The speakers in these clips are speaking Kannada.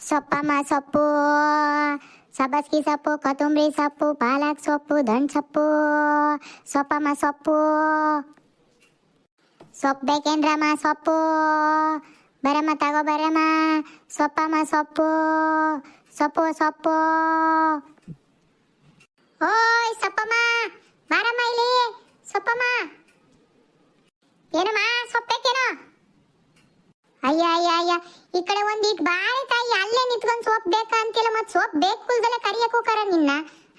ಸೊಪ್ಪಮ್ಮ ಸೊಪ್ಪು ಸಬಸ್ಗಿ ಸೊಪ್ಪು, ಕೊತ್ತಂಬರಿ ಸೊಪ್ಪು, ಪಾಲಕ್ ಸೊಪ್ಪು, ದಂಡ್ ಸೊಪ್ಪು ಸೊಪ್ಪಮ್ಮ ಸೊಪ್ಪು. ಸೊಪ್ಪು ಬೇಕೇನ್ರಮ್ಮ ಸೊಪ್ಪು? ಬರಮ್ಮ, ತಗೋ ಬರಮ್ಮ. ಸೊಪ್ಪಮ್ಮ ಸೊಪ್ಪು ಸೊಪ್ಪು ಸೊಪ್ಪು. ಓಯ್ ಸೊಪ್ಪಮ್ಮ ಬಾರಮ್ಮ ಇಲ್ಲಿ ಸೊಪ್ಪಮ್ಮ ಏನಮ್ಮ ಸೊಪ್ಪು ಬೇಕೇನೋ ಅಯ್ಯ ಅಯ್ಯ ಅಯ್ಯ ಈ ಕಡೆ ಒಂದಿಟ್ ಬಾರಿ ತಾಯಿ ಅಲ್ಲೇ ನಿಂತ್ಕೊಂಡ್ ಸೋಪ್ ಬೇಕಾ ಅಂತಿಲ್ಲ ಮತ್ ಸೋಪ್ ಬೇಕುಲ್ದಲೆ ಕರಿಯಕ್ ಹೋಗಾರ ನಿನ್ನ,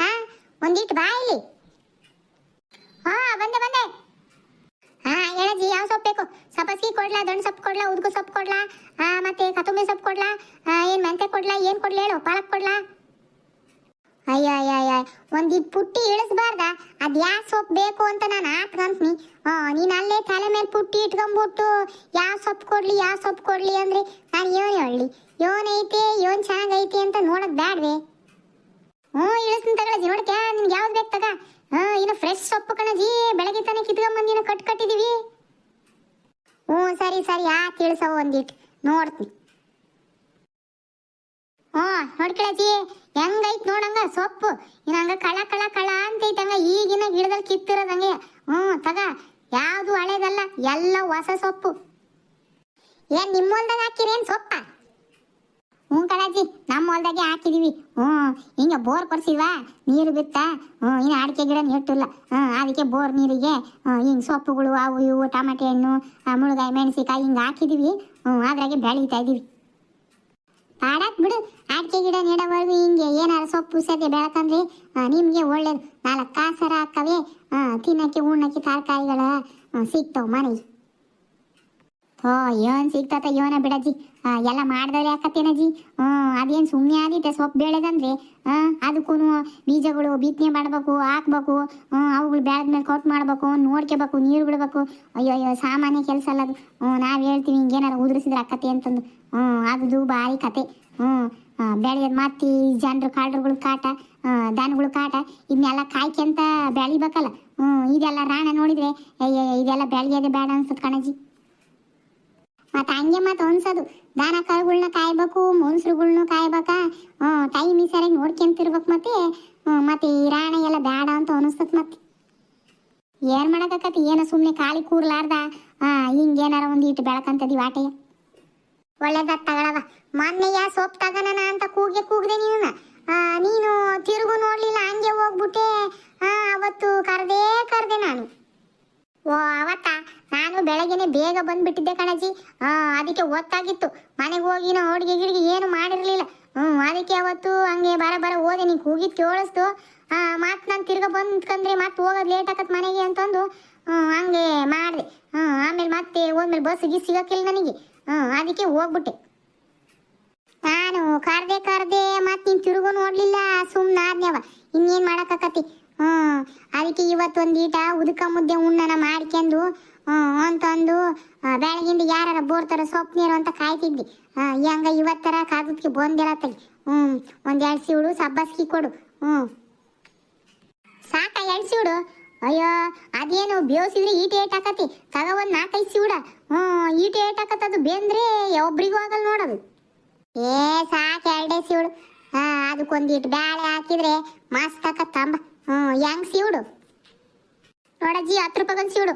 ಹಾ? ಒಂದಿಟ್ ಬಾ ಇಲ್ಲಿ. ಹಾ, ಬಂದೆ ಬಂದೆ. ಹಾ ಹೇಳಜ್ಜಿ ಯಾವ ಸೊಪ್ಪು ಬೇಕು? ಸಪಸ್ಗಿ ಕೊಡ್ಲಾ ದೊಣ್ಣ ಸೊಪ್ಪು ಕೊಡ್ಲಾ, ಉದ್ಗು ಸೊಪ್ಪು ಕೊಡ್ಲಾ ಮತ್ತೆ ಕೊತ್ತಂಬರಿ ಸೊಪ್ಪು ಕೊಡ್ಲಾ ಏನ್ ಮೆಂತೆ ಕೊಡ್ಲಾ, ಏನ್ ಕೊಡ್ಲಿ ಹೇಳು, ಪಾಲಕ್ ಕೊಡ್ಲಾ? ಅಯ್ಯ ಒಂದಿಟ್ ಪುಟ್ಟಿ ಇಳಿಸ್ಬಾರ್ದ? ಅದ್ ಯಾವ ಸೊಪ್ಪು ಬೇಕು ಅಂತ ನಾನು ಆಟ್ಕಂತ್ನಿ ಹಾ ನೀನ್ ಅಲ್ಲೇ ತಲೆ ಮೇಲೆ ಪುಟ್ಟಿ ಇಟ್ಕೊಂಡ್ಬಿಟ್ಟು ಯಾವ ಸೊಪ್ಪು ಕೊಡ್ಲಿ, ಯಾವ ಸೊಪ್ಪು ಕೊಡ್ಲಿ ಅಂದ್ರೆ ನಾನು ಏನ್ ಹೇಳಿ ಯೋನ್ ಐತೆ ಯೋನ್ ಅಂತ ನೋಡಕ್ ಬ್ಯಾಡ್ವೆ? ಹ್ಞೂ, ಇಳಿಸ್ತೀನಿ ತಗೊಳಜಿ ನೋಡಕ್ಕೆ, ನಿನ್ಗೆ ಯಾವ್ದು ಬೇಕು ತಗ. ಹಾ, ಇನ್ನು ಫ್ರೆಶ್ ಸೊಪ್ಪು ಕಣಜಿ ಬೆಳಗ್ಗೆ ತಾನೇ ಕಿತ್ಕೊಂಬಂದಿನ ಕಟ್ ಕಟ್ಟಿದೀವಿ. ಹ್ಞೂ, ಸರಿ ಸರಿ ಆ ತಿಳಿಸವ ಒಂದಿಟ್ಟು ನೋಡ್ತೀನಿ. ಹ್ಞೂ ನೋಡ್ಕೊಳಜಿ ಹೆಂಗೈತ್ ನೋಡಂಗ ಸೊಪ್ಪು ಇನ್ನ ಕಳ ಕಳ ಕಳ ಅಂತೈತೆ ಹಂಗ ಈಗಿನ ಗಿಡದಲ್ಲಿ ಕಿತ್ತಿರೋದಂಗೆ ಹ್ಞೂ ತಗ ಯಾವುದು ಹಳೇದಲ್ಲ ಎಲ್ಲ ಹೊಸ ಸೊಪ್ಪು ಏನ್ ನಿಮ್ಮ ಹೊಲ್ದಾಗ ಹಾಕಿರೇನ್ ಸೊಪ್ಪ ಹ್ಞೂ ಕಣಜ್ಜಿ ನಮ್ಮ ಹೊಲ್ದಾಗೆ ಹಾಕಿದೀವಿ ಹ್ಞೂ ಹಿಂಗೆ ಬೋರ್ ಕೊರ್ಸಿದ್ವಾ ನೀರು ಬಿತ್ತ ಹ್ಞೂ ಇನ್ನು ಅಡಿಕೆ ಗಿಡ ನೆಟ್ಟಿಲ್ಲ ಹ್ಞೂ ಅದಕ್ಕೆ ಬೋರ್ ನೀರಿಗೆ ಹಿಂಗೆ ಸೊಪ್ಪುಗಳು ಅವು ಇವು ಟಮಾಟೆ ಹಣ್ಣು ಆ, ಮುಳುಗಾಯಿ ಮೆಣಸಿಕಾಯಿ ಹಿಂಗೆ ಹಾಕಿದೀವಿ ಹ್ಞೂ ಅದ್ರಾಗೆ ಬೆಳೀತಾ ಇದೀವಿ ಪಾಡಕ್ ಬಿಡು. ಆಡಕೆ ಗಿಡ ನೆಡೋವರೆಗೂ ಹಿಂಗೆ ಏನಾರ ಸೊಪ್ಪು ಸದ್ಯ ಬೆಳಕಂದ್ರೆ ನಿಮಗೆ ಒಳ್ಳೇದು. ನಾಲ್ಕು ಕಾಸರ ಹಾಕವೆ ತಿನ್ನಕ್ಕೆ, ಉಣ್ಣಕ್ಕೆ ತರಕಾರಿಗಳ ಸಿಗ್ತಾವ ಮನೆಗೆ. ಓ ಏನ್ ಸಿಗ್ತತ ಯೋನ ಬಿಡಜ್ಜಿ? ಎಲ್ಲ ಮಾಡ್ದವ್ರೆ ಯಾಕತ್ತೇನಜ್ಜಿ ಹ್ಞೂ, ಅದೇನು ಸುಮ್ಮನೆ ಆದಿತ್ತೆ ಸೊಪ್ಪು ಬೆಳೆದಂದ್ರೆ? ಅದಕ್ಕೂ ಬೀಜಗಳು ಬಿತ್ತನೆ ಮಾಡ್ಬೇಕು, ಹಾಕ್ಬೇಕು ಅವುಗಳು ಬೆಳೆದ್ಮೇಲೆ ಕಟ್ ಮಾಡ್ಬೇಕು, ನೋಡ್ಕೋಬೇಕು, ನೀರು ಬಿಡಬೇಕು. ಅಯ್ಯೋ ಅಯ್ಯೋ ಸಾಮಾನ್ಯ ಕೆಲಸ ಅಲ್ಲ ಅದು. ಹ್ಞೂ, ನಾವು ಹೇಳ್ತೀವಿ, ಹಿಂಗೇನಾರ ಉದುರಿಸಿದ್ರೆ ಆಕತ್ತೆ ಅಂತಂದು. ಹ್ಞೂ ಅದು ಭಾರಿ ಕತೆ. ಹ್ಮ್ ಬೆಳೆಯೋದು ಮತ್ತಿ, ಜನರು ಕಾಳ್ರುಗಳ ಕಾಟ ದನಗಳು ಕಾಟ ಇದನ್ನೆಲ್ಲ ಕಾಯ್ಕೆಂತ ಬೆಳಿಬೇಕಲ್ಲ ಹ್ಞೂ, ಇದೆಲ್ಲ ರಾಣ ನೋಡಿದ್ರೆ ಅಯ್ಯ ಇದೆಲ್ಲ ಬೆಳೆಯೋದೇ ಬೇಡ ಅನ್ಸುತ್ತೆ ಕಣಜಿ ಮತ್ತೆ ಹಂಗೆ ಮತ್ತೆ ಅನ್ಸೋದು ದಾನ ಕರುಗಳ್ನ ಕಾಯ್ಬೇಕು, ಮೊನ್ಸ್ರುಗಳ್ನು ಕಾಯ್ಬೇಕಾ. ಟೈಮ್ ಈ ಸರಿಯಾಗಿ ನೋಡ್ಕೊಂತಿರ್ಬೇಕು ಮತ್ತೆ. ಮತ್ತೆ ಈ ರಾಣ ಎಲ್ಲ ಬೇಡ ಅಂತ ಅನಿಸ್ತತ್ ಮತ್ತೆ. ಏನ್ ಮಾಡಕತ್ತ ಏನ ಸುಮ್ಮನೆ ಖಾಲಿ ಕೂರ್ಲಾರ್ದ? ಹಾ ಒಂದು ಇಟ್ಟು ಬೆಳಕಂತದಿ ವಾಟೆಯ ಒಳ್ಳೇದ ತಗೊಳವ ಮೊನ್ನೆಯ ಸೊಪ್ಪು ತಗನನ ಅಂತ ಕೂಗೆ ಕೂಗ್ದೆ ನೀನು ನೀನು ತಿರುಗು ನೋಡ್ಲಿಲ್ಲ, ಹಂಗೆ ಹೋಗ್ಬಿಟ್ಟೆ. ಅವತ್ತು ಕರ್ದೇ ಕರ್ದೆ ನಾನು. ಓ, ಅವತ್ತ? ಬೆಳಗ್ಗೆನೆ ಬೇಗ ಬಂದ್ಬಿಟ್ಟಿದ್ದೆ ಕಣಜಿ. ಹಾ ಅದಕ್ಕೆ ಒತ್ತಾಗಿತ್ತು. ಮನೆಗೆ ಹೋಗಿ ನಾ ಅಡುಗೆ ಗಿಡಿಗೆ ಏನು ಮಾಡಿರ್ಲಿಲ್ಲ. ಹ್ಮ್, ಅದಕ್ಕೆ ಅವತ್ತು ಹಂಗೆ ಬರ ಬರ ಹೋದೆ. ನೀ ಕೂಗಿ ಕೇಳಿಸ್ತು ಆ, ಮತ್ ನಾನು ತಿರ್ಗಾ ಬಂದ್ಕಂದ್ರೆ ಮತ್ತೆ ಹೋಗೋದು ಲೇಟ್ ಆಗತ್ ಮನೆಗೆ ಅಂತಂದು, ಹ್ಮ್, ಹಂಗೆ ಮಾಡಿದೆ. ಹ್ಮ್, ಆಮೇಲೆ ಮತ್ತೆ ಹೋದ್ಮೇಲೆ ಬಸ್ ಗಿ ಸಿಗಕ್ಕಿಲ್ಲ ನನಗೆ. ಹ್ಮ್, ಅದಕ್ಕೆ ಹೋಗ್ಬಿಟ್ಟೆ. ನಾನು ಕರ್ದೆ ಕರ್ದೆ ಮತ್ತೆ ನೀನ್ ತಿರುಗು ನೋಡ್ಲಿಲ್ಲ ಸುಮ್ಮನೆ ಆದ್ನ್ಯವ. ಇನ್ನೇನ್ ಮಾಡಕ್ಕಾಕತಿ ಹ್ಮ್, ಅದಕ್ಕೆ ಇವತ್ತು ಒಂದ್ ಈಟ ಉದಕ ಮುದ್ದೆ ಉಣ್ಣನ ಮಾಡ್ಕೊಂಡು ಅಂತಂದು ಬೆಳಗಿಂದ ಯಾರ ಬೋರ್ತಾರ ಸೊಪ್ಪು ನೀರು ಅಂತ ಕಾಯ್ತಿದ್ವಿ ಹೆಂಗ ಇವತ್ತರ ಕಾಗದಕ್ಕೆ ಬಂದಿಲ್ಲ ಹ್ಞೂ, ಒಂದು ಎರಡ್ ಸಿವಡು ಸಬ್ಬಸ್ಗಿ ಕೊಡು. ಹ್ಞೂ. ಸಾಕ ಎಳ್ಸಿ ಹುಡು ಅಯ್ಯೋ, ಅದೇನು ಬೇಯಿಸಿದ್ರೆ ಈಟ ಏಟ್ ಹಾಕತಿ ತಗ ಒಂದು ನಾಲ್ಕೈದು ಸಿವಡ ಹ್ಞೂ, ಈಟ ಏಟ್ ಹಾಕತ್ತದು ಬೆಂದ್ರೆ ಒಬ್ರಿಗೂ ಆಗಲ್ಲ ನೋಡೋದು. ಏ, ಸಾಕು ಎರಡೇ ಸಿವಡು ಹಾಂ ಅದಕ್ಕೊಂದಿಟ್ಟು ಬ್ಯಾಳೆ ಹಾಕಿದ್ರೆ ಮಸ್ತ್ ಹಾಕತ್ತಂಬ ಹ್ಞೂ ಹೆಂಗ್ ಸಿವಡು ನೋಡಜ್ಜಿ ಹತ್ತು ರೂಪಾಯಿಗೊಂದು ಸಿವಡು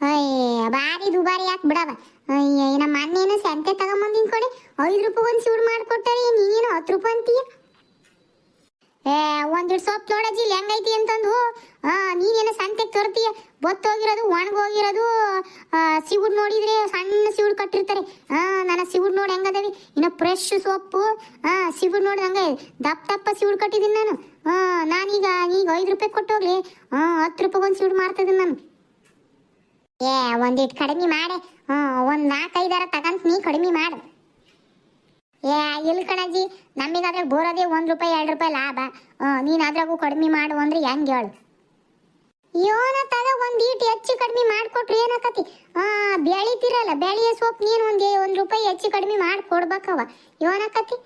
ಅಯ್ಯ ಭಾರಿ ದುಬಾರಿ ಯಾಕೆ ಬಿಡವ? ನಮ್ಮ ಅಣ್ಣೇನು ಸಂತೆ ತಗೊಂಬಂದಿನ ಕೊಡಿ. ಐದು ರೂಪಾಯಿಗೊಂದು ಸೂಡು ಮಾಡಿಕೊಟ್ಟಾರೆ ನೀನೇನು ಹತ್ತು ರೂಪಾಯಿ ಅಂತೀಯ? ಏ ಒಂದಿಡ್ ಸೊಪ್ಪು ನೋಡಜ್ಜಿ ಇಲ್ಲಿ ಹೆಂಗೈತಿ ಅಂತಂದು. ನೀನೇನು ಸಂತೆಗೆ ತರ್ತೀಯ? ಬತ್ತೋಗಿರೋದು, ಒಣಗೋಗಿರೋದು ಸಿಗುಡ್ ನೋಡಿದ್ರೆ ಸಣ್ಣ ಸಿಗುಡ್ ಕಟ್ಟಿರ್ತಾರೆ. ನನ್ನ ಸಿಗುಡ್ ನೋಡಿ ಹೆಂಗದವಿ? ಇನ್ನು ಫ್ರೆಶ್ ಸೊಪ್ಪು ಸಿಗುಡ್ ನೋಡಿ ಹಂಗೆ ದಪ್ಪ ದಪ್ಪ ಸಿಗುಡ್ ಕಟ್ಟಿದ್ದೀನಿ ನಾನು. ನಾನೀಗ, ಈಗ ಐದು ರೂಪಾಯಿ ಕೊಟ್ಟು ಹೋಗ್ಲಿ ಆ, ಹತ್ತು ರೂಪಾಯಿ ಒಂದು ಸಿಗುಡ್ ಮಾಡ್ತಿದ್ದೀನಿ ನಾನು. ಏ ಒಂದಿಟ್ಟು ಕಡಿಮೆ ಮಾಡಿ. ಹ್ಞೂ ಒಂದು ನಾಲ್ಕೈದಾರ ತಗಂತ ನೀ ಕಡಿಮೆ ಮಾಡು. ಏ ಇಲ್ಲ ಕಣಜ್ಜಿ ನಮಗಾದ್ರೆ ಬೋರೋದೇ ಒಂದ್ ರೂಪಾಯಿ ಎರಡು ರೂಪಾಯಿ ಲಾಭ. ಹ್ಮ್, ನೀನ್ ಅದ್ರಾಗೂ ಕಡಿಮೆ ಮಾಡು ಅಂದ್ರೆ ಹೆಂಗ್ ಹೇಳು? ಯೋನ ತಗ ಒಂದ್ ಈಟ್ ಹೆಚ್ಚು ಕಡಿಮೆ ಮಾಡ್ಕೊಟ್ರಿ ಏನಕತಿ? ಆ ಬೆಳಿತಿರಲ್ಲ ಬೆಳೆಯ ಸೋಪ್ ನೀನ್ ಒಂದ್ ಒಂದ್ ರೂಪಾಯಿ ಹೆಚ್ಚು ಕಡಿಮೆ ಮಾಡಿ ಕೊಡ್ಬೇಕವ ಯೋನಕತಿ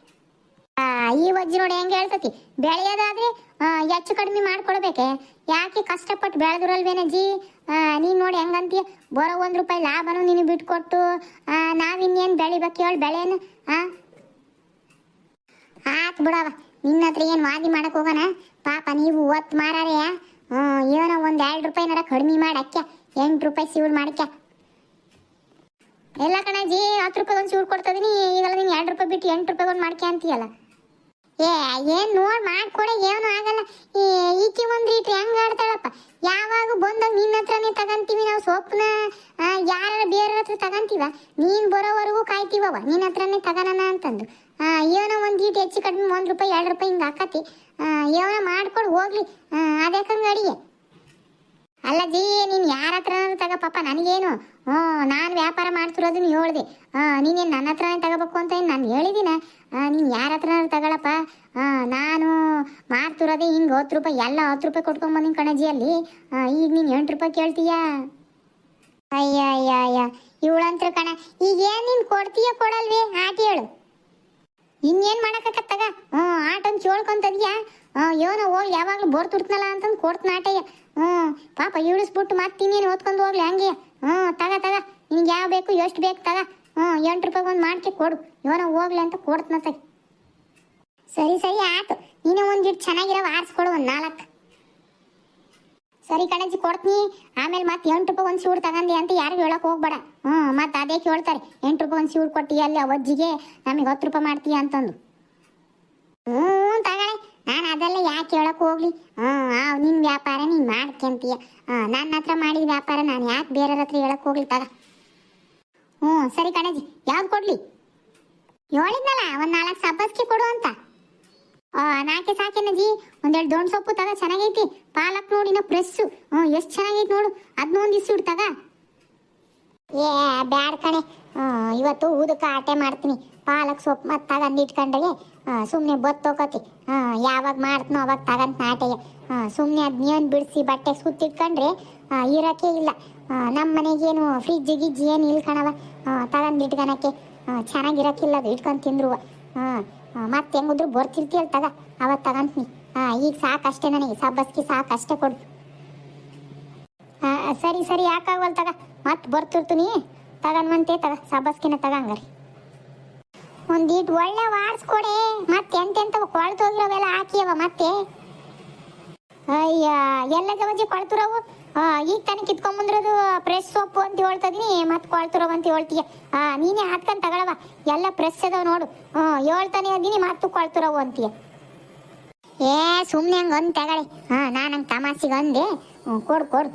ಆ ಈ ವಜ್ಜಿ ನೋಡಿ ಹೆಂಗ್ ಹೇಳ್ತತಿ? ಬೆಳೆಯೋದಾದ್ರೆ ಹೆಚ್ಚು ಕಡಿಮೆ ಮಾಡ್ಕೊಡ್ಬೇಕೆ? ಯಾಕೆ ಕಷ್ಟಪಟ್ಟು ಬೆಳೆದ್ರಲ್ವೇನಜ್ಜಿ? ನೀನು ನೋಡಿ ಹೆಂಗಂತೀಯ? ಬರೋ ಒಂದು ರೂಪಾಯಿ ಲಾಭನು ನೀನು ಬಿಟ್ಕೊಟ್ಟು ನಾವಿನ್ನೇನು ಬೆಳಿಬೇಕು ಹೇಳಿ ಬೆಳೆನ ಹಾಂ ಆತ್ ಬಿಡವ, ನಿನ್ನ ಹತ್ರ ಏನು ವಾದಿ ಮಾಡಕ್ಕೆ ಹೋಗೋಣ ಪಾಪ ನೀವು ಒತ್ತು ಮಾರಾರೆ ಹ್ಞೂ, ಏನೋ ಒಂದು ಎರಡು ರೂಪಾಯಿ ನಡ ಕಡಿಮೆ ಮಾಡಕ್ಕೆ ಎಂಟು ರೂಪಾಯಿ ಸಿವಲ್ ಮಾಡಕ್ಕೆ. ಎಲ್ಲ ಕಣಜಿ ಹತ್ತು ರೂಪಾಯಿ ಒಂದು ಸಿವಲ್ ಕೊಡ್ತದೀನಿ ಈಗಲ್ಲ ನೀನು ಎರಡು ರೂಪಾಯಿ ಬಿಟ್ಟು ಎಂಟು ರೂಪಾಯಿ ಒಂದು ಮಾಡ್ಕೆ ಅಂತೀಯಲ್ಲ? ಏ, ಏನ್ ನೋಡ್ ಮಾಡ್ಕೊಡೆ, ಏನು ಆಗಲ್ಲ. ಈಕಿ ಒಂದ್ ರೀತಿ ಹೆಂಗ್ ಆಡ್ತಾಳಪ್ಪ. ಯಾವಾಗ ಬಂದಾಗ ನಿನ್ನ ಹತ್ರನೇ ತಗಂತೀವಿ ನಾವು ಸೊಪ್ಪನ ಯಾರ ಬೇರೆ ಹತ್ರ ತಗಂತೀವ? ನೀನ್ ಬರೋವರೆಗೂ ಕಾಯ್ತೀವವ ನಿನ್ನ ಹತ್ರನೇ ತಗನನ ಅಂತಂದು. ಏನೋ ಒಂದ್ ಈಟ್ ಹೆಚ್ಚು ಕಡಿಮೆ ಒಂದ್ ರೂಪಾಯಿ, ಎರಡು ರೂಪಾಯಿ ಹಿಂಗ ಹಾಕತಿ ಏನೋ ಮಾಡ್ಕೊಡು, ಹೋಗ್ಲಿ. ಅದಕ್ಕಂಗ ಅಡಿಗೆ? ಅಲ್ಲ ಜೀ, ನೀನು ಯಾರ ಹತ್ರ ತಗ ಪಾಪ, ನನಗೇನು ಹ್ಞೂ, ನಾನು ವ್ಯಾಪಾರ ಮಾಡ್ತಿರೋದು ನೀನು ಹೇಳ್ದೆ. ನೀನೇನು ನನ್ನ ಹತ್ರನೇ ತಗೋಬೇಕು ಅಂತ ಏನು ನಾನು ಹೇಳಿದ್ದೀನ ನೀನು ಯಾರ ಹತ್ರ ತಗೊಳಪ್ಪ? ನಾನು ಮಾಡ್ತಿರೋದೇ ಹಿಂಗೆ ಹತ್ತು ರೂಪಾಯಿ, ಎಲ್ಲ ಹತ್ತು ರೂಪಾಯಿ ಕೊಟ್ಕೊಂಡ್ ಬಂದಿನಿ ಕಣಜಿ ಅಲ್ಲಿ. ಈಗ ನೀನು ಎಂಟು ರೂಪಾಯಿ ಕೇಳ್ತೀಯಾ? ಅಯ್ಯ ಅಯ್ಯ ಅಯ್ಯ ಇವಳಂತ್ರ ಕಣ. ಈಗ ಏನು ನೀನು ಕೊಡ್ತೀಯ ಕೊಡಲ್ವೇ? ಆಟ ಹೇಳು. ಇನ್ನೇನು ಮಾಡಕತ್ತಗ ಹ್ಞೂ ಆಟನ್ ಕೇಳ್ಕೊಂತದ್ಯಾ ಏನೋ ಹೋಗ್ಲಿ ಯಾವಾಗಲೂ ಬೋರ್ ತುಡ್ತನಲ್ಲ ಅಂತಂದು ಕೊಡ್ತೀನಿ ಆಟಯ್ಯ. ಹ್ಞೂ, ಪಾಪ ಇಳಿಸ್ಬಿಟ್ಟು ಮತ್ತೆ ಇನ್ನೇನು ಓದ್ಕೊಂಡು ಹೋಗ್ಲಿ ಹಂಗೆ. ಹ್ಞೂ, ತಗ ತಗ. ನಿನ್ಗೆ ಯಾವ ಬೇಕು, ಎಷ್ಟು ಬೇಕು ತಗ. ಹ್ಞೂ, ಎಂಟು ರೂಪಾಯಿ ಒಂದು ಮಾಡ್ಕೆ ಕೊಡು. ಏನೋ ಹೋಗ್ಲಿ ಅಂತ ಕೊಡ್ತನ ಸರಿ ಸರಿ, ಆಯ್ತು. ನೀನು ಒಂದಿಟ್ಟು ಚೆನ್ನಾಗಿರೋ ಆರಿಸ್ಕೊಡು ಒಂದು ನಾಲ್ಕು. ಸರಿ ಕಣಜಿ ಕೊಡ್ತೀನಿ. ಆಮೇಲೆ ಮತ್ತೆ ಎಂಟು ರೂಪಾಯಿ ಒಂದು ಸೂಡು ತಗಂದಿ ಅಂತ ಯಾರಿಗೂ ಹೇಳೋಕೆ ಹೋಗ್ಬೇಡ. ಹ್ಞೂ, ಮತ್ತೆ ಅದೇ ಕೇಳ್ತಾರೆ. ಎಂಟು ರೂಪಾಯಿ ಒಂದು ಸೂಡು ಕೊಟ್ಟಿ ಅಲ್ಲಿ ಅವಜ್ಜಿಗೆ. ನಮಗೆ ಹತ್ತು ರೂಪಾಯಿ ಮಾಡ್ತೀಯ ಅಂತಂದು ಹ್ಞೂ ತಗೊಳ್ಳಿ ನಾನು ಅದೆಲ್ಲ ಹೇಳಕ್ ಹೋಗ್ಲಿ? ಹ್ಞೂ ಆ ನಿನ್ನ ವ್ಯಾಪಾರ ನೀನ್ ಮಾಡ್ಕೊಂತೀಯ. ಹಾಂ ನನ್ನ ಹತ್ರ ಮಾಡಿದ ವ್ಯಾಪಾರ ನಾನು ಯಾಕೆ ಬೇರೆಯವ್ರ ಹತ್ರ ಹೇಳಕ್ ಹೋಗ್ಲಿ? ತಗ. ಹ್ಞೂ ಸರಿ ಕಣಜಿ. ಯಾವ್ದು ಕೊಡ್ಲಿ? ಹೇಳಿದ್ನಲ್ಲ ಒಂದ್ ನಾಲ್ಕು ಸಬ್ಬಸ್ಗೆ ಕೊಡು ಅಂತ. ಆ, ನಾಲ್ಕೆ ಸಾಕೇನಜ್ಜಿ ಒಂದೆರಡು ದೊಣ್ ಸೊಪ್ಪು ತಗ ಚೆನ್ನಾಗೈತಿ. ಪಾಲಕ್ ನೋಡಿನ ಪ್ರೆಸ್ಸು ಹ್ಞೂ ಎಷ್ಟು ಚೆನ್ನಾಗೈತಿ ನೋಡು. ಅದನ್ನ ಒಂದು ಏ ಬ್ಯಾಡ್ ಕಣೆ. ಇವತ್ತು ಊದಕ್ಕೆ ಆಟೆ ಮಾಡ್ತೀನಿ. ಪಾಲಕ್ ಸೊಪ್ಪು ಮತ್ತೆ ತಗಂದು ಸುಮ್ಮನೆ ಬತ್ತೋಕತಿ ಯಾವಾಗ ಮಾಡ್ತನೋ ಅವಾಗ ತಗಂತ ಆಟೆಗೆ ಸುಮ್ಮನೆ ಅದು ಏನು ಬಿಡಿಸಿ ಬಟ್ಟೆ ಸುತ್ತಿಟ್ಕೊಂಡ್ರೆ ಇರಕ್ಕೆ ಇಲ್ಲ. ನಮ್ಮ ಮನೆಗೇನು ಫ್ರಿಜ್ ಗಿಜ್ ಏನು ಇಲ್ಲ ಕಣವ ತಗಂದು ಇಟ್ಕೊಳಕ್ಕೆ ಚೆನ್ನಾಗಿರಕ್ಕಿಲ್ಲ ಅದು ಇಟ್ಕೊಂಡು ತಿಂದ್ರು ಹಾಂ ಮತ್ತೆ ಹೆಂಗಿದ್ರು ಬರ್ತಿರ್ತೀಯಲ್ಲ ತಗ. ಅವತ್ತು ತಗಂತೀನಿ. ಹಾಂ, ಈಗ ಸಾಕಷ್ಟೇ ನನಗೆ. ಸಬ್ಬಸ್ಗೆ ಸಾಕಷ್ಟೇ ಕೊಡು. ಹಾಂ, ಸರಿ ಸರಿ ಯಾಕಾಗವಲ್ ತಗ. ಮತ್ತೆ ಬರ್ತಿರ್ತೀನಿ. ತಗೊಂಡ್ಮಂತೆ ತಗ. ಸಬ್ಬಸ್ಕಿನ ತಗಂಗಾರಿ. ಒಂದೀಟ್ ಒಳ್ಳೆ ವಾಡ್ಸ್ಕೊಡೆ ಮತ್ತೆ ಎಂತೆಂತವ ಕೊಳ್ತೋಗಿರೋವೆಲ್ಲ ಹಾಕಿಯವ ಮತ್ತೆ? ಅಯ್ಯ ಎಲ್ಲ ಜವಜಿ ಕೊಳ್ತಿರೋವು? ಈಗ ತಾನೇ ಕಿತ್ಕೊಂಬಂದಿರೋದು ಪ್ರೆಸ್ ಸೊಪ್ಪು ಅಂತ ಹೇಳ್ತದೀನಿ ಮತ್ತೆ ಕೊಳ್ತಿರೋ ಅಂತ ಹೇಳ್ತೀಯ. ಆ, ನೀನೇ ಹಾಕೊಂಡ್ ತಗೊಳವ. ಎಲ್ಲ ಪ್ರೆಸ್ ಅದಾವ ನೋಡು. ಹ್ಞೂ ಹೇಳ್ತಾನೆ ಅದೀನಿ ಮತ್ತು ಕೊಳ್ತಿರೋವು ಅಂತೀಯ. ಏ ಸುಮ್ಮನೆ ಹಂಗೆ ಒಂದು ತಗೊಳ್ಳಿ. ಹಾ ನಾನು ಹಂಗೆ ತಮಾಸಿಗೆ ಅಂದೆ ಹ್ಞೂ ಕೊಡು ಕೊಡು.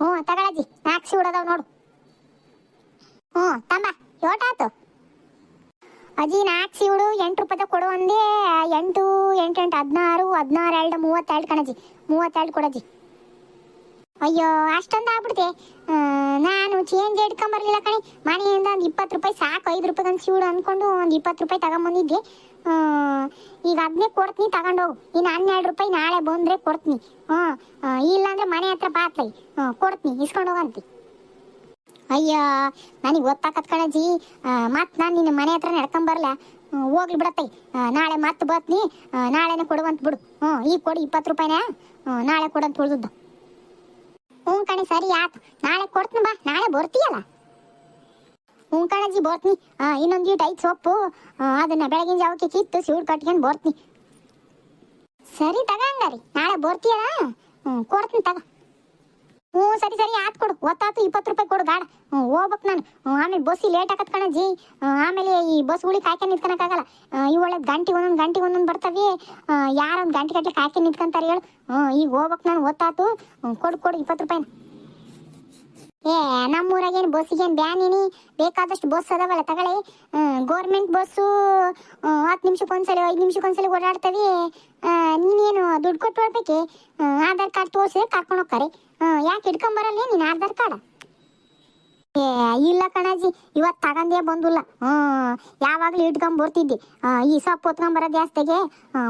ಹ್ಞೂ ತಗೊಳಜ್ಜಿ. ನಾಲ್ಕು ಸಿಡೋದವ್ ನೋಡು. ಹ್ಞೂ ತಮ್ಮ ಯೋಟಾತು ಅಜ್ಜಿ ನಾಲ್ಕು ಸಿವಡು ಎಂಟು ರೂಪಾಯಿ ಕೊಡು ಅಂದೇ. ಎಂಟು ಎಂಟು ಎಂಟು, ಹದಿನಾರು ಹದಿನಾರು, ಎರಡು, ಮೂವತ್ತೆರಡು ಕಣಜ್ಜಿ ಮೂವತ್ತೆರಡು ಕೊಡಜ್ಜಿ ಅಯ್ಯೋ, ಅಷ್ಟೊಂದು ಆಗ್ಬಿಡ್ತೆ. ನಾನು ಚೇಂಜ್ ಇಟ್ಕೊಂಬರ್ಲಿಲ್ಲ ಕಣೆ. ಮನೆಯಿಂದ ಒಂದು ಇಪ್ಪತ್ತು ರೂಪಾಯಿ ಸಾಕು, ಐದು ರೂಪಾಯಿ ಒಂದು ಸಿವಡು ಅಂದ್ಕೊಂಡು ಒಂದು ಇಪ್ಪತ್ತು ರೂಪಾಯಿ ತಗೊಂಬಂದಿದ್ದೆ ಈಗ ಅದನ್ನೇ ಕೊಡ್ತೀನಿ ತಗೊಂಡೋಗು ಇನ್ನು ಹನ್ನೆರಡು ರೂಪಾಯಿ ನಾಳೆ ಬಂದರೆ ಕೊಡ್ತೀನಿ. ಹ್ಞೂ ಇಲ್ಲಾಂದ್ರೆ ಮನೆ ಹತ್ರ ಬಾತ್ಲೈ ಹ್ಞೂ ಕೊಡ್ತೀನಿ, ಇಸ್ಕೊಂಡು ಹೋಗಂತಿ ಅಯ್ಯ, ನನಗೆ ಗೊತ್ತಾಕತ್ ಕಣಜಿ ಮತ್ತೆ ನಾನು ನಿನ್ನ ಮನೆ ಹತ್ರ ನಡ್ಕೊಂಬರಲ್ಲ ಹೋಗ್ಲಿ ಬಿಡತ್ತೆ. ನಾಳೆ ಮತ್ತೆ ಬರ್ತೀನಿ. ನಾಳೆನೆ ಕೊಡುವಂತ ಬಿಡು. ಹ್ಞೂ, ಈಗ ಕೊಡು ಇಪ್ಪತ್ತು ರೂಪಾಯಿನ. ನಾಳೆ ಕೊಡಂತ ಉಳಿದದ್ದು. ಹ್ಞೂ ಕಣೆ, ಸರಿ ಆತು ನಾಳೆ ಕೊಡ್ತೀನಿ ಬಾ. ನಾಳೆ ಬರ್ತೀಯಲ್ಲ? ಹ್ಞೂ ಕಣಜಿ ಬರ್ತೀನಿ. ಇನ್ನೊಂದು ಈಟ್ ಐದು ಸೊಪ್ಪು. ಅದನ್ನ ಬೆಳಗಿನ ಜಾವಕ್ಕೆ ಕಿತ್ತು ಸೂಡ್ ಕಟ್ಕೊಂಡು ಬರ್ತೀನಿ. ಸರಿ ತಗಂಗಾರಿ ನಾಳೆ ಬರ್ತೀಯಲ್ಲ? ಹ್ಞೂ, ಕೊಡ್ತೀನಿ ತಗ. ಹ್ಞೂ, ಸರಿ ಸರಿ, ಆತ್ ಕೊಡು. ಒತ್ತಾತು ಇಪ್ಪತ್ತು ರೂಪಾಯಿ ಕೊಡು ಬೇಡ ಹೋಗ್ಬೇಕು ನಾನು. ಆಮೇಲೆ ಬಸ್ ಲೇಟ್ ಆಗತ್ ಜಿ. ಆಮೇಲೆ ಈ ಬಸ್ ಕಾಯ್ಕೊಂಡು ನಿಂತ್ಕೊಳಕ್ಕಾಗಲ್ಲ ಈ ಒಳ್ಳೆ ಗಂಟೆಗೆ ಒಂದೊಂದು ಗಂಟೆಗೆ ಒಂದೊಂದು ಬರ್ತವೆ. ಯಾರೊಂದು ಗಂಟೆ ಗಂಟೆ ಕಾಯ್ಕೊಂಡು ನಿಂತ್ಕೊಂತಾರೆ ಹೇಳು. ಈಗ ಹೋಗ್ಬೇಕು ನಾನು ಒತ್ತಾತು ಕೊಡು ಕೊಡು, ಇಪ್ಪತ್ತು ರೂಪಾಯಿನ. ಏ ನಮ್ಮೂರಾಗೇನು ಬಸ್ಸಿಗೇನು ಬ್ಯಾನಿನಿ ಬೇಕಾದಷ್ಟು ಬಸ್ ಅದಾವಲ್ಲ, ತಗೊಳ್ಳಿ. ಗೋರ್ಮೆಂಟ್ ಬಸ್ಸು ಹತ್ತು ನಿಮಿಷಕ್ಕೆ ಒಂದ್ಸಲ, ಐದು ನಿಮಿಷಕ್ಕೆ ಒಂದ್ಸಲ ಓಡಾಡ್ತವೆ. ನೀನೇನು ದುಡ್ಡು ಕೊಟ್ಟು ಹೊಡ್ಬೇಕೆ ಆಧಾರ್ ಕಾರ್ಡ್ ತೋರಿಸಿದ್ರೆ ಕರ್ಕೊಂಡು ಹೋಗ್ತಾರೆ ಯಾಕೆ ಹಿಡ್ಕೊಂಬರಲ್ಲ ನೀನು ಆಧಾರ್ ಕಾರ್ಡ್ ಏ ಇಲ್ಲ ಕಣಾಜಿ ಇವತ್ತು ತಗಂದೇ ಬಂದಿಲ್ಲ. ಹ್ಞೂ ಯಾವಾಗಲೂ ಇಟ್ಕೊಂಡ್ ಬರ್ತಿದ್ದೆ. ಆ, ಈ ಸೊಪ್ಪು ಹೊತ್ಕೊಂಬರೋ ಜಾಸ್ತಿಗೆ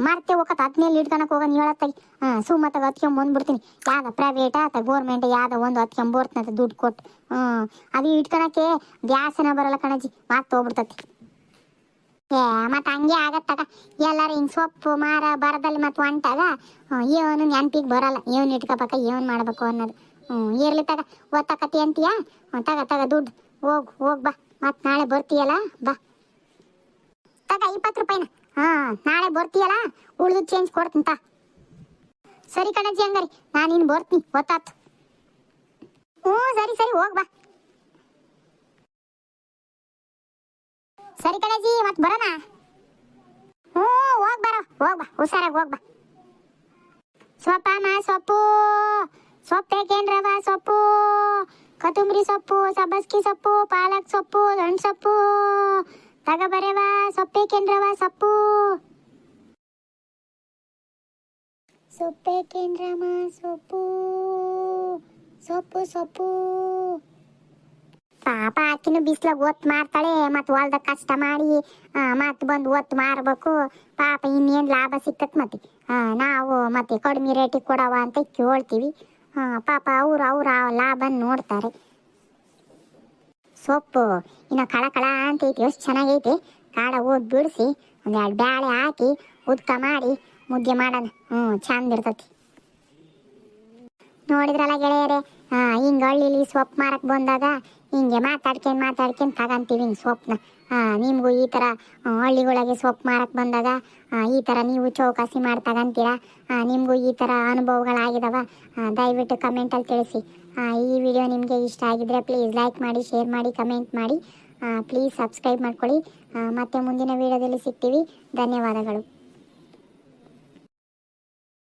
ಮಾರ್ತೆ ಹೋಗತ್ತೆ ಹತ್ನೇಲಿ ಇಟ್ಕೊಳಕ್ ಹೋಗೋಣ ಹೇಳತ್ತಾಗಿ ಹಾಂ ಸುಮ್ಮತ್ತಾಗ ಹತ್ಕೊಂಡ್ ಬಂದ್ಬಿಡ್ತೀನಿ. ಯಾವ್ದ ಪ್ರೈವೇಟ್ ಆತ ಗೋರ್ಮೆಂಟ್ ಯಾವ್ದ ಒಂದು ಹತ್ಕೊಂಡ್ ಬರ್ತೀನಿ ದುಡ್ಡು ಕೊಟ್ಟು ಹ್ಞೂ ಅದು ಇಟ್ಕೊಳಕ್ಕೆ ದ್ಯಾಸನ ಬರಲ್ಲ ಕಣಾಜಿ ಮಾತ್ ಹೋಗ್ಬಿಡ್ತತಿ. ಏ, ಮತ್ತೆ ಹಂಗೆ ಆಗತ್ತಾಗ ಎಲ್ಲಾರು ಹಿಂಗ್ ಸೊಪ್ಪು, ಮಾರ, ಬರದಲ್ಲಿ ಮತ್ ಹೊಂಟಾಗ ಏನು ನೆನ್ಪಿಗೆ ಬರಲ್ಲ. ಇವನ್ ಇಟ್ಕೋಬೇಕ, ಏನು ಮಾಡ್ಬೇಕು ಅನ್ನೋದು. ಹ್ಮ್, ಇರ್ಲಿ ತಗ. ಒತ್ತಕತಿ ಅಂತೀಯ? ತಗ ತಗ, ದುಡ್ಡು. ಹೋಗ್ ಹೋಗ್ ಬಾ. ಮತ್ ನಾಳೆ ಬರ್ತೀಯಲ್ಲ? ಬಾ. ತಗ ಇಪ್ಪತ್ ರೂಪಾಯಿನ. ಹಾ, ನಾಳೆ ಬರ್ತೀಯಲ್ಲ? ಉಳಿದು ಚೇಂಜ್ ಕೊಡ್ತೀನಿ ತಾ. ಸರಿ ಕಣಜ್ಜಿ ಹಂಗಾರಿ. ನಾನು ಇನ್ನು ಬರ್ತೀನಿ. ಗೊತ್ತಾತು. ಹ್ಞೂ ಸರಿ ಸರಿ, ಹೋಗ್ ಬಾ. ಸರಿ ಕಣಜಿ ಮತ್ತೆ ಬರೋಣ? ಹ್ಞೂ, ಹೋಗ್ ಬರೋ, ಹೋಗ್ ಬಾ, ಹುಷಾರಾಗಿ ಹೋಗ್ ಬಾ. ಸೊಪ್ಪಮ್ಮ ಸೊಪ್ಪು. ಸೊಪ್ಪು ಬೇಕೇನ್ರವ ಸೊಪ್ಪು. ಕೊತ್ತಂಬರಿ ಸೊಪ್ಪು, ಸಬ್ಬಸ್ಗಿ ಸೊಪ್ಪು, ಪಾಲಕ್ ಸೊಪ್ಪು ದೊಣ್ಣ ಸೊಪ್ಪು. ತಗಬರೇವ ಸೊಪ್ಪೆ ಕೇಂದ್ರವ ಸೊಪ್ಪು. ಸೊಪ್ಪೆ ಬೇಕೇನ್ರಮ್ಮ, ಸೊಪ್ಪು. ಸೊಪ್ಪು ಸೊಪ್ಪು. ಪಾಪ ಆಕಿನ ಬಿಸ್ಲಾಗ ಒತ್ತು ಮಾಡ್ತಾಳೆ, ಮತ್ತು ಹೊಲ್ದಾಗ ಕಷ್ಟ ಮಾಡಿ ಮತ್ತೆ ಬಂದು ಒತ್ತು ಮಾರಬೇಕು. ಪಾಪ ಇನ್ನೇನು ಲಾಭ ಸಿಕ್ಕತ್ ಮತ್ತೆ ನಾವು ಮತ್ತೆ ಕಡಿಮೆ ರೇಟಿಗೆ ಕೊಡವ ಅಂತ ಕೇಳ್ತೀವಿ. ಪಾಪ ಅವ್ರು ಅವ್ರ ಲಾಭ ನೋಡ್ತಾರೆ. ಸೊಪ್ಪು ಇನ್ನು ಕಳ ಕಳ ಅಂತ ಐತಿ, ಎಷ್ಟು ಚೆನ್ನಾಗೈತಿ ಕಾಡ ಹೋಗಿ ಬಿಡಿಸಿ, ಒಂದೆರಡು ಬ್ಯಾಳೆ ಹಾಕಿ ಉದ್ಕ ಮಾಡಿ ಮುದ್ದೆ ಮಾಡೋಣ. ಹ್ಞೂ, ಚಂದ ಇರ್ತತಿ. ನೋಡಿದ್ರಲ್ಲ ಗೆಳೆಯರೇ ಹಿಂಗ್ ಹಳ್ಳಿಲಿ ಸೊಪ್ಪು ಮಾರಕ್ ಬಂದಾಗ ಹಿಂಗೆ ಮಾತಾಡ್ಕೊಂಡು ಮಾತಾಡ್ಕೊಂಡು ತಗಂತೀವಿ ಹಿಂಗೆ ಸೊಪ್ಪನ್ನ ನಿಮಗೂ ಈ ಥರ ಹಳ್ಳಿಗಳಿಗೆ ಸೊಪ್ಪು ಮಾರಕ್ಕೆ ಬಂದಾಗ ಈ ಥರ ನೀವು ಚೌಕಾಸಿ ಮಾಡಿ ತಗಂತೀರಾ? ನಿಮಗೂ ಈ ಥರ ಅನುಭವಗಳಾಗಿದಾವ? ದಯವಿಟ್ಟು ಕಮೆಂಟಲ್ಲಿ ತಿಳಿಸಿ. ಈ ವಿಡಿಯೋ ನಿಮಗೆ ಇಷ್ಟ ಆಗಿದ್ರೆ ಪ್ಲೀಸ್ ಲೈಕ್ ಮಾಡಿ ಶೇರ್ ಮಾಡಿ ಕಮೆಂಟ್ ಮಾಡಿ. ಪ್ಲೀಸ್ ಸಬ್ಸ್ಕ್ರೈಬ್ ಮಾಡ್ಕೊಳ್ಳಿ. ಮತ್ತೆ ಮುಂದಿನ ವಿಡಿಯೋದಲ್ಲಿ ಸಿಗ್ತೀವಿ. ಧನ್ಯವಾದಗಳು.